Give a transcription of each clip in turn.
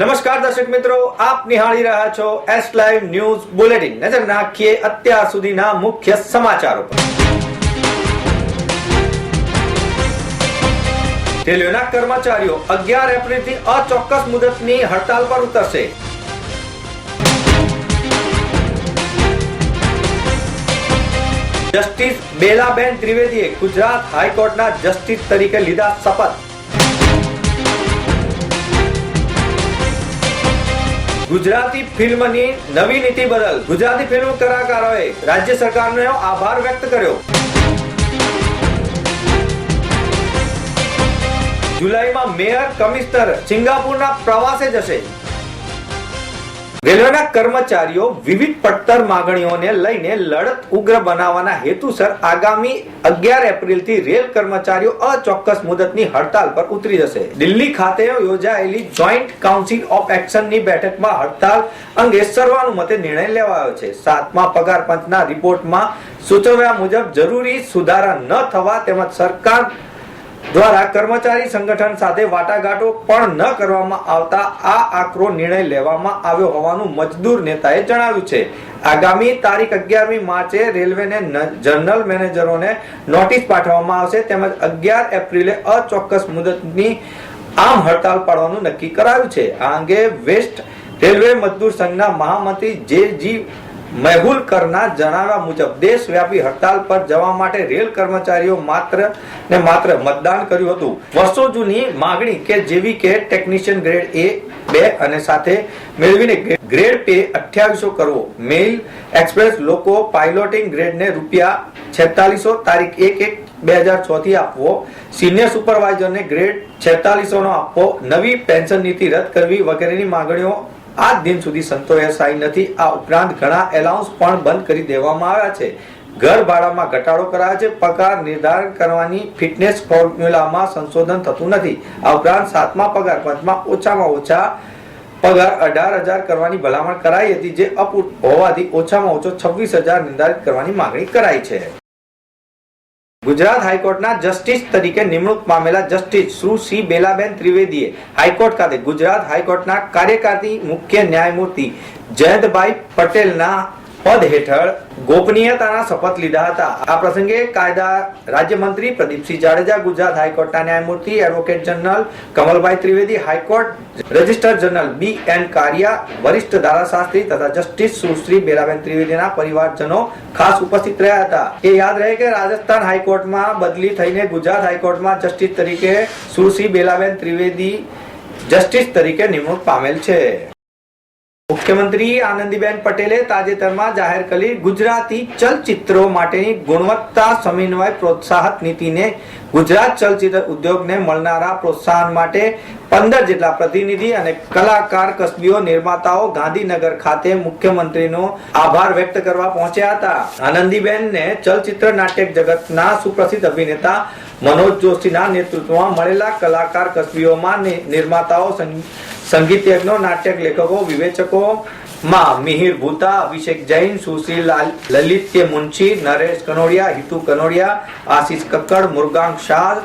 નમસ્કાર દર્શક મિત્રો, આપ નિહાળી રહ્યા છો એસ લાઈવ ન્યૂઝ બુલેટિન નજર નાખીએ અત્યાર સુધીના મુખ્ય સમાચારો પર. રેલવેના કર્મચારીઓ અગિયાર એપ્રિલથી અચોક્કસ મુદતની હડતાલ પર ઉતરશે. જસ્ટિસ બેલાબેન ત્રિવેદીએ ગુજરાત હાઈકોર્ટના જસ્ટિસ તરીકે લીધા શપથ. ગુજરાતી ફિલ્મની નવી નીતિ બદલ ગુજરાતી ફિલ્મ કલાકારોએ રાજ્ય સરકારનો આભાર વ્યક્ત કર્યો. જુલાઈમાં મેયર કમિશનર સિંગાપુરના પ્રવાસે જશે. રેલવેના કર્મચારીઓ વિવિધ પડતર માંગણીઓને લઈને લડત ઉગ્ર બનાવવાના હેતુસર આગામી અગિયાર એપ્રિલથી રેલ કર્મચારીઓ અચોક્કસ મુદતની હડતાલ પર ઉતરી જશે. દિલ્હી ખાતે યોજાયેલી જોઈન્ટ કાઉન્સિલ ઓફ એક્શનની બેઠકમાં હડતાલ અંગે સર્વાનુમતે નિર્ણય લેવાયો છે. સાતમા પગાર પંચના રિપોર્ટમાં સૂચવ્યા મુજબ જરૂરી સુધારા ન થવા તેમજ સરકાર દ્વારા કર્મચારી સંગઠન સાથે વાટાઘાટો પણ ન કરવામાં આવતા આ આકરો નિર્ણય લેવામાં આવ્યો હોવાનું મજદૂર નેતાએ જણાવ્યું છે. આગામી તારીખ અગિયારમી માર્ચે રેલવેને જનરલ મેનેજરોને નોટિસ પાઠવવામાં આવશે તેમજ અગિયાર એપ્રિલે અચોક્કસ મુદતની આમ હડતાલ પાડવાનું નક્કી કરાયું છે. આ અંગે વેસ્ટ રેલવે મજદૂર સંઘના મહામંત્રી જે જી મેહુલકરના જણાવ્યા મુજબ, દેશવ્યાપી હડતાલ પર જવા માટે રેલ કર્મચારીઓ માત્ર ને માત્ર મતદાન કર્યું હતું. વર્ષો જૂની માગણી કે જેવી કે ટેકનિશિયન ગ્રેડ એ, બે અને સાથે મેળવીને ગ્રેડ પે અઠ્યાવીસો કરવો મેઇલ એક્સપ્રેસ લોકો પાયલોટિંગ ગ્રેડને રૂપિયા છેતાલીસો તારીખ એક એક બે હજાર છ થી આપવો, સિનિયર સુપરવાઇઝરને ગ્રેડ છેતાલીસો નો આપવો, નવી પેન્શન નીતિ રદ કરવી વગેરેની માંગણીઓ આજ દિન સુધી સંતોષાઈ નથી. આ ઉપરાંત ઘણા એલાઉન્સ પણ બંધ કરી દેવામાં આવ્યા છે. ઘર ભાડામાં ઘટાડો કરાયો છે. પગાર નિર્ધારણ કરવાની ફિટનેસ ફોર્મ્યુલામાં સંશોધન થતું નથી. આ ઉપરાંત સાતમા પગાર પંચમાં ઓછામાં ઓછા પગાર અઢાર હજાર કરવાની ભલામણ કરાઈ હતી, જે અપૂર્ણ હોવાથી ઓછામાં ઓછો છવ્વીસ હજાર નિર્ધારિત કરવાની માંગણી કરાઈ છે. ગુજરાત હાઈકોર્ટના જસ્ટિસ તરીકે નિમણૂક પામેલા જસ્ટિસ શ્રી સી બેલાબેન ત્રિવેદીએ હાઈકોર્ટ ખાતે ગુજરાત હાઈકોર્ટના કાર્યકારી મુખ્ય ન્યાયમૂર્તિ જયંતભાઈ પટેલના પદ હેઠળ ગોપનીયતાના શપથ લીધા હતા. આ પ્રસંગે કાયદા રાજ્યમંત્રી પ્રદીપસિંહ જાડેજા, ગુજરાત હાઈકોર્ટના ન્યાયમૂર્તિ advocate general Kamalbhai Trivedi, high court register general B N Kariya, વરિષ્ઠ ધારાશાસ્ત્રી તથા જસ્ટિસ સુશ્રી બેલાબેન ત્રિવેદીના પરિવારજનો ખાસ ઉપસ્થિત રહ્યા હતા. એ યાદ રહે કે રાજસ્થાન હાઈકોર્ટમાં બદલી થઈને ગુજરાત હાઈકોર્ટમાં જસ્ટિસ તરીકે સુશ્રી બેલાબેન ત્રિવેદી જસ્ટિસ તરીકે નિમણૂક પામેલ છે. મુખ્યમંત્રી આનંદીબેન પટેલે તાજેતરમાં જાહેર કરી ગુજરાતી ચલચિત્રો માટેની ગુણવત્તા સમન્વય પ્રોત્સાહક નીતિને ગુજરાત ચલચિત્ર ઉદ્યોગને મળનારા પ્રોત્સાહન માટે પંદર જેટલા પ્રતિનિધિ અને કલાકાર, કસબીઓ, નિર્માતાઓ ગાંધીનગર ખાતે મુખ્યમંત્રીનો આભાર વ્યક્ત કરવા પહોંચ્યા હતા. આનંદીબેનને ચલચિત્ર નાટ્ય જગતના સુપ્રસિદ્ધ અભિનેતા મનોજ જોશીના નેતૃત્વમાં મળેલા કલાકાર, કસબીઓમાં નિર્માતાઓ સંગીતજ્ઞો નાટક લેખકો વિવેચકો માં મિહિર ભૂતા, અભિષેક જૈન, સુશીલ લલિત્ય મુનશી, નરેશ કનોડિયા, હિતુ કનોડિયા, આશીષ કક્કડ મુરગાંગ શાહ,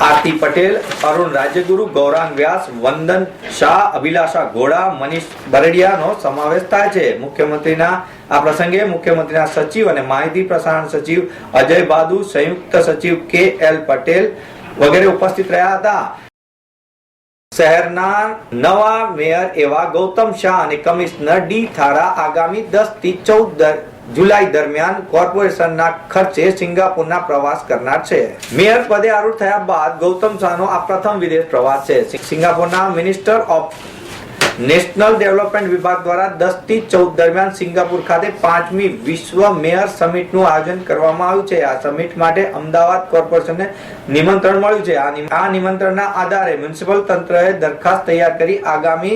આરતી પટેલ, અરુણ રાજ્યગુરુ ગૌરાંગ વ્યાસ, વંદન શાહ, અભિલાષા ઘોડા, મનીષ બરડિયાનો સમાવેશ થાય છે. મુખ્યમંત્રીના આ પ્રસંગે મુખ્યમંત્રીના સચિવ અને માહિતી પ્રસારણ સચિવ અજય બાદુ, સંયુક્ત સચિવ કે એલ પટેલ વગેરે ઉપસ્થિત રહ્યા હતા. શહેરના નવા મેયર એવા ગૌતમ શાહ અને કમિશનર ડી થારા આગામી દસથી ચૌદ જુલાઈ દરમિયાન કોર્પોરેશનના ખર્ચે સિંગાપુરના પ્રવાસ કરનાર છે. મેયર પદે આરૂઢ થયા બાદ ગૌતમ શાહનો આ પ્રથમ વિદેશ પ્રવાસ છે. સિંગાપુરના મિનિસ્ટર ઓફ નેશનલ ડેવલપમેન્ટ વિભાગ દ્વારા દસથી ચૌદ દરમિયાન સિંગાપુર ખાતે પાંચમી વિશ્વ મેયર સમિટનું આયોજન કરવામાં આવ્યું છે. આ સમિટ માટે અમદાવાદ કોર્પોરેશનને નિમંત્રણ મળ્યું છે. આ નિમંત્રણના આધારે મ્યુનિસિપલ તંત્રએ દરખાસ્ત તૈયાર કરી આગામી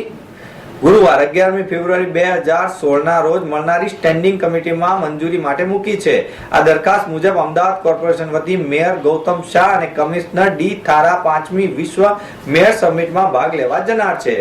ગુરુવાર, અગિયારમી ફેબ્રુઆરી બે હજાર સોળના રોજ મળનારી સ્ટેન્ડિંગ કમિટીમાં મંજૂરી માટે મૂકી છે. આ દરખાસ્ત મુજબ અમદાવાદ કોર્પોરેશન વતી મેયર ગૌતમ શાહ અને કમિશનર ડી થારા પાંચમી વિશ્વ મેયર સમિટમાં ભાગ લેવા જનાર છે.